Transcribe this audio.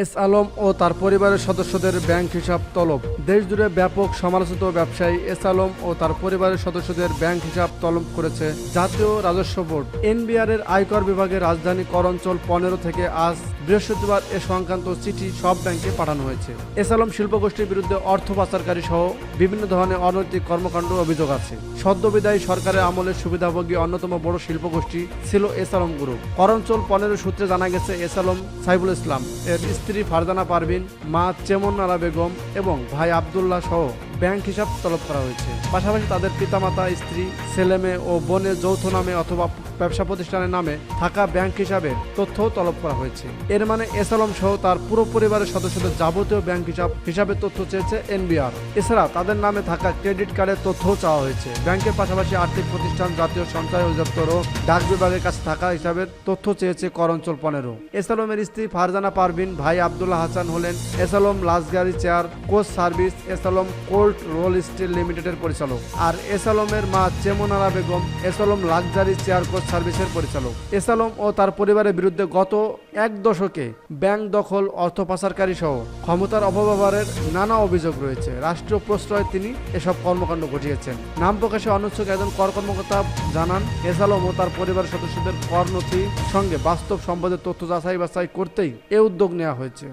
S Alam ও তার পরিবারের সদস্যদের ব্যাংক হিসাব তলব। দেশজুড়ে ব্যাপক সমালোচিত ব্যবসায়ী এস আলম ও তার পরিবারের সদস্যদের ব্যাংক হিসাব তলব করেছে জাতীয় রাজস্ব বোর্ড। এনবিআর এর আয়কর বিভাগের রাজধানী করঞ্চল পনেরো থেকে আজ বৃহস্পতিবার এ সংক্রান্ত চিঠি সব ব্যাংকে পাঠানো হয়েছে। এস আলম শিল্পগোষ্ঠীর বিরুদ্ধে অর্থ পাচারকারী সহ বিভিন্ন ধরনের অনৈতিক কর্মকাণ্ড অভিযোগ আছে। সদ্যবিদায়ী সরকারের আমলের সুবিধাভোগী অন্যতম বড় শিল্পগোষ্ঠী ছিল এস আলম গ্রুপ। করঞ্চল পনেরো সূত্রে জানা গেছে এস আলম সাইবুল ইসলাম, এর স্ত্রী ফারজানা পারভিন, মা চেমনারা বেগম এবং ভাই আবদুল্লাহ সহ ব্যাংক হিসাব তলব করা হয়েছে। পাশাপাশি তাদের পিতামাতা, স্ত্রী, ছেলেমেয়ে ও বোনের যৌথ নামে অথবা ব্যবসা প্রতিষ্ঠানের নামে থাকা ব্যাংক হিসাবে তথ্যও তলব করা হয়েছে। এর মানে এস আলম সহ তার পুরো পরিবারের সদস্যদের যাবতীয় ব্যাংক হিসাব হিসাবে তথ্য চেয়েছে এনবিআর। এছাড়া তাদের নামে থাকা ক্রেডিট কার্ডের তথ্যও চাওয়া হয়েছে। ব্যাংকের পাশাপাশি আর্থিক প্রতিষ্ঠান, জাতীয় সঞ্চয় অধিদপ্তর ও ডাক বিভাগের কাছে থাকা হিসাবের তথ্য চেয়েছে করঞ্চল পনেরো এস আলমের স্ত্রী ফারজানা পারভিন, ভাই আবদুল্লাহ হাসান হলেন S Alam chair, coach service S Alam cold roll steel লিমিটেডের পরিচালক। আর এস আলমের মা Chemnara Begum S Alam luxury chair coach সার্ভিসের পরিচালক। এস আলম ও তার পরিবারের বিরুদ্ধে গত এক দশকে ব্যাংক দখল, অর্থ পাচারকারী সহ ক্ষমতার অপব্যবহারের নানা অভিযোগ রয়েছে। রাষ্ট্রীয় প্রশ্রয়ে তিনি এসব কর্মকাণ্ড ঘটিয়েছেন। নাম প্রকাশে অনুচ্ছক একজন কর কর্মকর্তা জানান এস আলম ও তার পরিবারের সদস্যদের কর নথি সঙ্গে বাস্তব সম্পদের তথ্য যাচাই বাছাই করতেই এ উদ্যোগ নেওয়া হয়েছে।